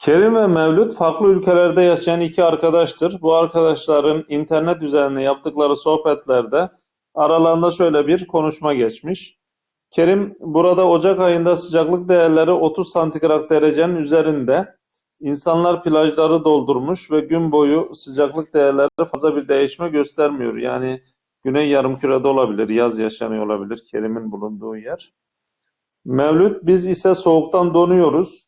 Kerim ve Mevlüt farklı ülkelerde yaşayan iki arkadaştır. Bu arkadaşların internet üzerinde yaptıkları sohbetlerde aralarında şöyle bir konuşma geçmiş. Kerim burada Ocak ayında sıcaklık değerleri 30 santigrat derecenin üzerinde. İnsanlar plajları doldurmuş ve gün boyu sıcaklık değerleri fazla bir değişme göstermiyor. Yani Güney Yarımküre'de olabilir, yaz yaşanıyor olabilir Kerim'in bulunduğu yer. Mevlüt biz ise soğuktan donuyoruz.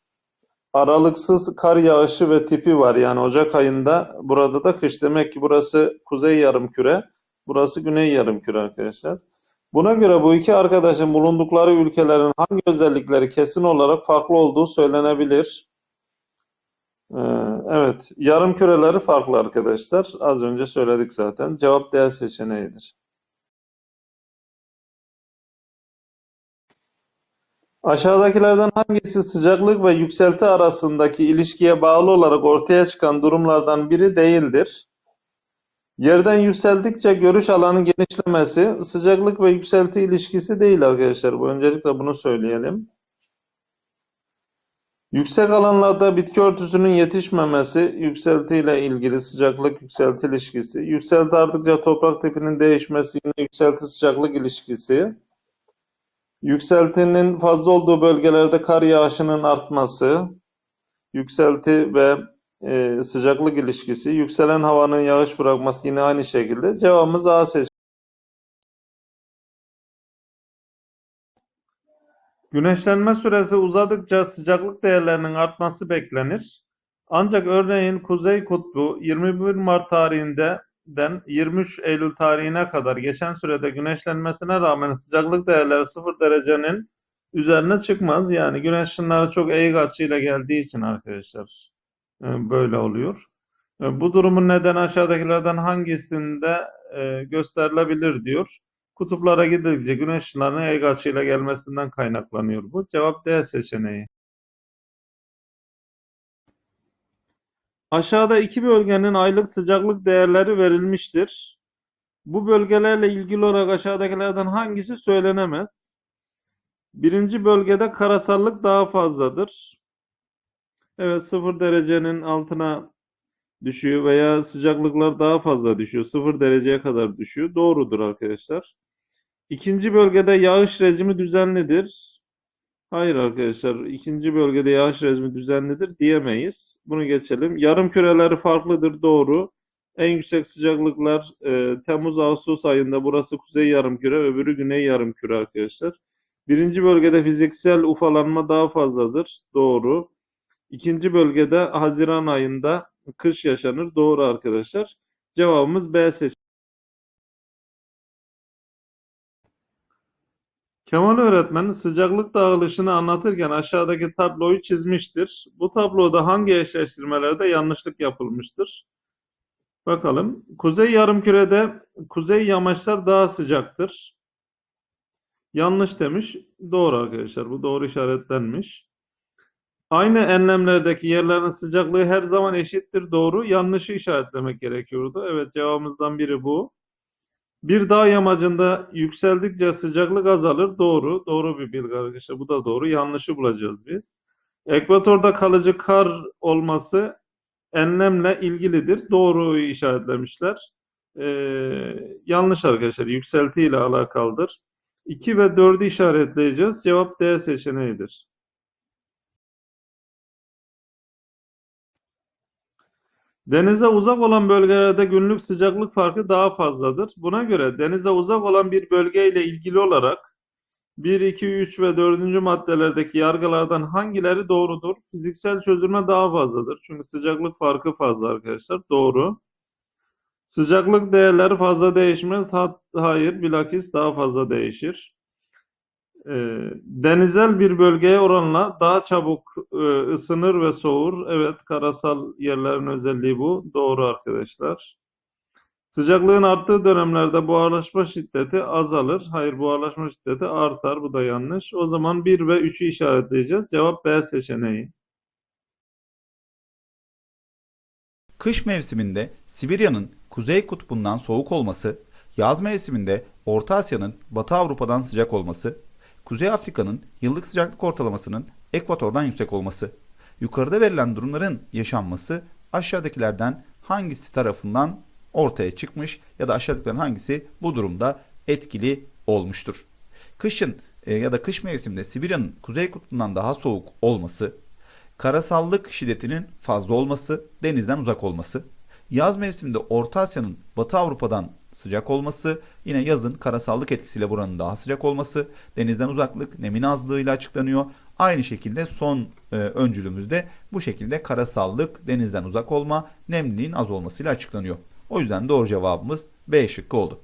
Aralıksız kar yağışı ve tipi var. Yani Ocak ayında burada da kış. Demek ki burası Kuzey Yarımküre, burası Güney Yarımküre arkadaşlar. Buna göre bu iki arkadaşın bulundukları ülkelerin hangi özellikleri kesin olarak farklı olduğu söylenebilir. Ee, evet, yarımküreleri farklı arkadaşlar. Az önce söyledik zaten. Cevap D seçeneğidir. Aşağıdakilerden hangisi sıcaklık ve yükselti arasındaki ilişkiye bağlı olarak ortaya çıkan durumlardan biri değildir? Yerden yükseldikçe görüş alanı genişlemesi sıcaklık ve yükselti ilişkisi değil arkadaşlar. Bu öncelikle bunu söyleyelim. Yüksek alanlarda bitki örtüsünün yetişmemesi yükseltiyle ilgili sıcaklık yükselti ilişkisi. Yükselti arttıkça toprak tipinin değişmesi yine yükselti sıcaklık ilişkisi. Yükseltinin fazla olduğu bölgelerde kar yağışının artması, yükselti ve e, sıcaklık ilişkisi, yükselen havanın yağış bırakması yine aynı şekilde. Cevabımız A seçeneği. Güneşlenme süresi uzadıkça sıcaklık değerlerinin artması beklenir. Ancak örneğin Kuzey Kutbu 21 Mart tarihinden 23 Eylül tarihine kadar geçen sürede güneşlenmesine rağmen sıcaklık değerleri 0 derecenin üzerine çıkmaz. Yani güneş ışınları çok eğik açıyla geldiği için arkadaşlar e, böyle oluyor. E, Bu durumun nedeni aşağıdakilerden hangisinde e, gösterilebilir diyor. Kutuplara gidildikçe güneş ışınlarının eğik açıyla gelmesinden kaynaklanıyor bu. Cevap D seçeneği. Aşağıda iki bölgenin aylık sıcaklık değerleri verilmiştir. Bu bölgelerle ilgili olarak aşağıdakilerden hangisi söylenemez? Birinci bölgede karasallık daha fazladır. Evet 0 derecenin altına düşüyor veya sıcaklıklar daha fazla düşüyor. 0 dereceye kadar düşüyor. Doğrudur arkadaşlar. İkinci bölgede yağış rejimi düzenlidir. Hayır arkadaşlar, ikinci bölgede yağış rejimi düzenlidir diyemeyiz. Bunu geçelim. Yarım küreleri farklıdır, doğru. En yüksek sıcaklıklar e, Temmuz-Ağustos ayında burası kuzey yarımküre, öbürü güney yarımküre arkadaşlar. Birinci bölgede fiziksel ufalanma daha fazladır, doğru. İkinci bölgede Haziran ayında kış yaşanır, doğru arkadaşlar. Cevabımız B seçeneği. Kemal öğretmen sıcaklık dağılışını anlatırken aşağıdaki tabloyu çizmiştir. Bu tabloda hangi eşleştirmelerde yanlışlık yapılmıştır? Bakalım. Kuzey yarımkürede kuzey yamaçlar daha sıcaktır. Yanlış demiş. Doğru arkadaşlar. Bu doğru işaretlenmiş. Aynı enlemlerdeki yerlerin sıcaklığı her zaman eşittir. Doğru. Yanlışı işaretlemek gerekiyordu. Evet cevabımızdan biri bu. Bir dağ yamacında yükseldikçe sıcaklık azalır. Doğru. Doğru bir bilgi arkadaşlar. Bu da doğru. Yanlışı bulacağız biz. Ekvatorda kalıcı kar olması enlemle ilgilidir. Doğru işaretlemişler. Ee, yanlış arkadaşlar. Yükselti ile alakalıdır. 2 ve 4'ü işaretleyeceğiz. Cevap D seçeneğidir. Denize uzak olan bölgelerde günlük sıcaklık farkı daha fazladır. Buna göre denize uzak olan bir bölge ile ilgili olarak 1, 2, 3 ve 4. maddelerdeki yargılardan hangileri doğrudur? Fiziksel çözülme daha fazladır. Çünkü sıcaklık farkı fazla arkadaşlar. Doğru. Sıcaklık değerleri fazla değişmez. Ha- Hayır, bilakis daha fazla değişir. Ee, denizel bir bölgeye oranla daha çabuk e, ısınır ve soğur. Evet, karasal yerlerin özelliği bu. Doğru arkadaşlar. Sıcaklığın arttığı dönemlerde buharlaşma şiddeti azalır. Hayır, buharlaşma şiddeti artar. Bu da yanlış. O zaman 1 ve 3'ü işaretleyeceğiz. Cevap B seçeneği. Kış mevsiminde Sibirya'nın kuzey kutbundan soğuk olması, yaz mevsiminde Orta Asya'nın Batı Avrupa'dan sıcak olması, Kuzey Afrika'nın yıllık sıcaklık ortalamasının ekvatordan yüksek olması, Yukarıda verilen durumların yaşanması aşağıdakilerden hangisi tarafından ortaya çıkmış ya da aşağıdakilerin hangisi bu durumda etkili olmuştur? Kışın e, ya da kış mevsiminde Sibirya'nın kuzey kutbundan daha soğuk olması, karasallık şiddetinin fazla olması, denizden uzak olması, yaz mevsiminde Orta Asya'nın Batı Avrupa'dan sıcak olması, yine yazın karasallık etkisiyle buranın daha sıcak olması, denizden uzaklık, nemin azlığıyla açıklanıyor. Aynı şekilde son e, öncülümüzde bu şekilde karasallık, denizden uzak olma, nemliliğin az olmasıyla açıklanıyor. O yüzden doğru cevabımız B şıkkı oldu.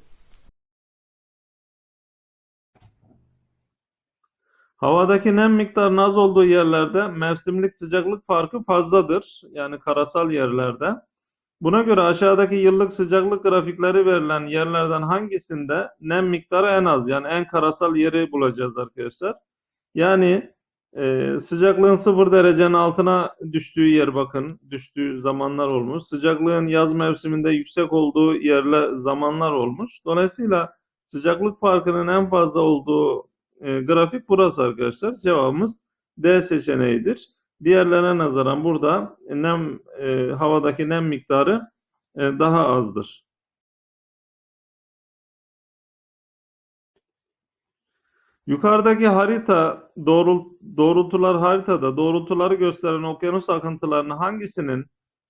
Havadaki nem miktarının az olduğu yerlerde mevsimlik sıcaklık farkı fazladır. Yani karasal yerlerde. Buna göre aşağıdaki yıllık sıcaklık grafikleri verilen yerlerden hangisinde nem miktarı en az? Yani en karasal yeri bulacağız arkadaşlar. Yani e, sıcaklığın 0 derecenin altına düştüğü yer bakın. Düştüğü zamanlar olmuş. Sıcaklığın yaz mevsiminde yüksek olduğu yerle zamanlar olmuş. Dolayısıyla sıcaklık farkının en fazla olduğu e, grafik burası arkadaşlar. Cevabımız D seçeneğidir. Diğerlerine nazaran burada nem e, havadaki nem miktarı e, daha azdır. Yukarıdaki harita doğrul, doğrultular haritada doğrultuları gösteren okyanus akıntılarının hangisinin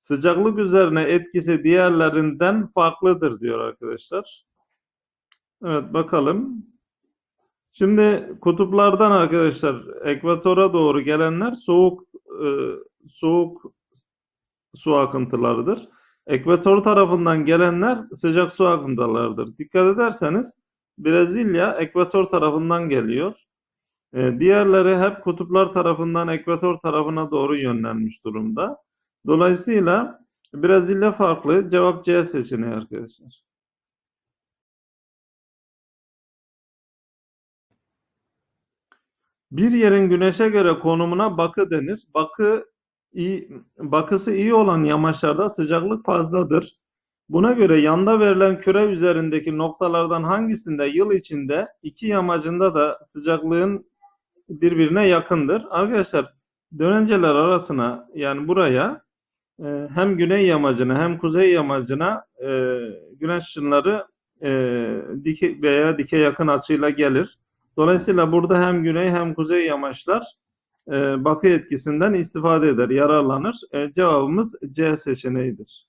sıcaklık üzerine etkisi diğerlerinden farklıdır diyor arkadaşlar. Evet bakalım. Şimdi kutuplardan arkadaşlar ekvatora doğru gelenler soğuk e, soğuk su akıntılarıdır. Ekvator tarafından gelenler sıcak su akıntılarıdır. Dikkat ederseniz Brezilya ekvator tarafından geliyor. E, diğerleri hep kutuplar tarafından ekvator tarafına doğru yönlenmiş durumda. Dolayısıyla Brezilya farklı. Cevap C seçeneği arkadaşlar. Bir yerin güneşe göre konumuna bakı denir. Bakı iyi, bakısı iyi olan yamaçlarda sıcaklık fazladır. Buna göre yanda verilen küre üzerindeki noktalardan hangisinde yıl içinde iki yamacında da sıcaklığın birbirine yakındır? Arkadaşlar dönenceler arasına yani buraya e, hem güney yamacına hem kuzey yamacına e, güneş ışınları e, dike veya dike yakın açıyla gelir. Dolayısıyla burada hem güney hem kuzey yamaçlar e, bakı etkisinden istifade eder, yararlanır. E, cevabımız C seçeneğidir.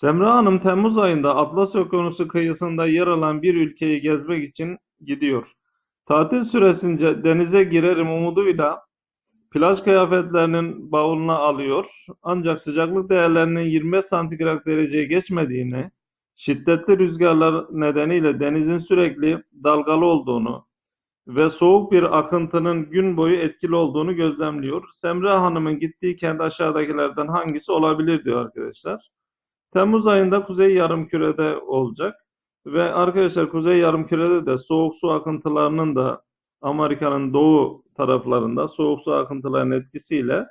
Semra Hanım Temmuz ayında Atlas Okyanusu kıyısında yer alan bir ülkeyi gezmek için gidiyor. Tatil süresince denize girerim umuduyla plaj kıyafetlerinin bavuluna alıyor. Ancak sıcaklık değerlerinin 25 santigrat dereceye geçmediğini, şiddetli rüzgarlar nedeniyle denizin sürekli dalgalı olduğunu ve soğuk bir akıntının gün boyu etkili olduğunu gözlemliyor. Semra Hanım'ın gittiği kent aşağıdakilerden hangisi olabilir diyor arkadaşlar. Temmuz ayında Kuzey Yarımküre'de olacak ve arkadaşlar Kuzey Yarımküre'de de soğuk su akıntılarının da Amerika'nın doğu taraflarında soğuk su akıntılarının etkisiyle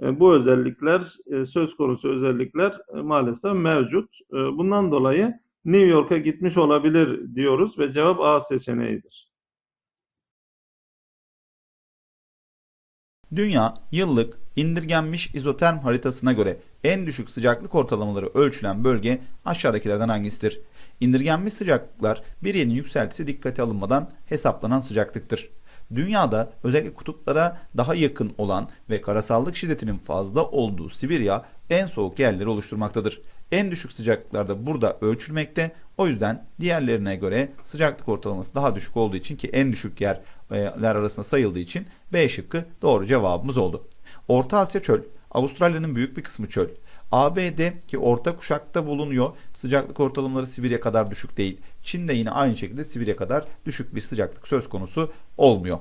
bu özellikler e, söz konusu özellikler e, maalesef mevcut. E, Bundan dolayı New York'a gitmiş olabilir diyoruz ve cevap A seçeneğidir. Dünya yıllık indirgenmiş izoterm haritasına göre en düşük sıcaklık ortalamaları ölçülen bölge aşağıdakilerden hangisidir? İndirgenmiş sıcaklıklar bir yerin yükseltisi dikkate alınmadan hesaplanan sıcaklıktır. Dünyada özellikle kutuplara daha yakın olan ve karasallık şiddetinin fazla olduğu Sibirya en soğuk yerleri oluşturmaktadır. En düşük sıcaklıklar da burada ölçülmekte. O yüzden diğerlerine göre sıcaklık ortalaması daha düşük olduğu için ki en düşük yerler arasında sayıldığı için B şıkkı doğru cevabımız oldu. Orta Asya çöl, Avustralya'nın büyük bir kısmı çöl. ABD ki orta kuşakta bulunuyor. Sıcaklık ortalamaları Sibirya kadar düşük değil. Çin'de yine aynı şekilde Sibirya kadar düşük bir sıcaklık söz konusu olmuyor.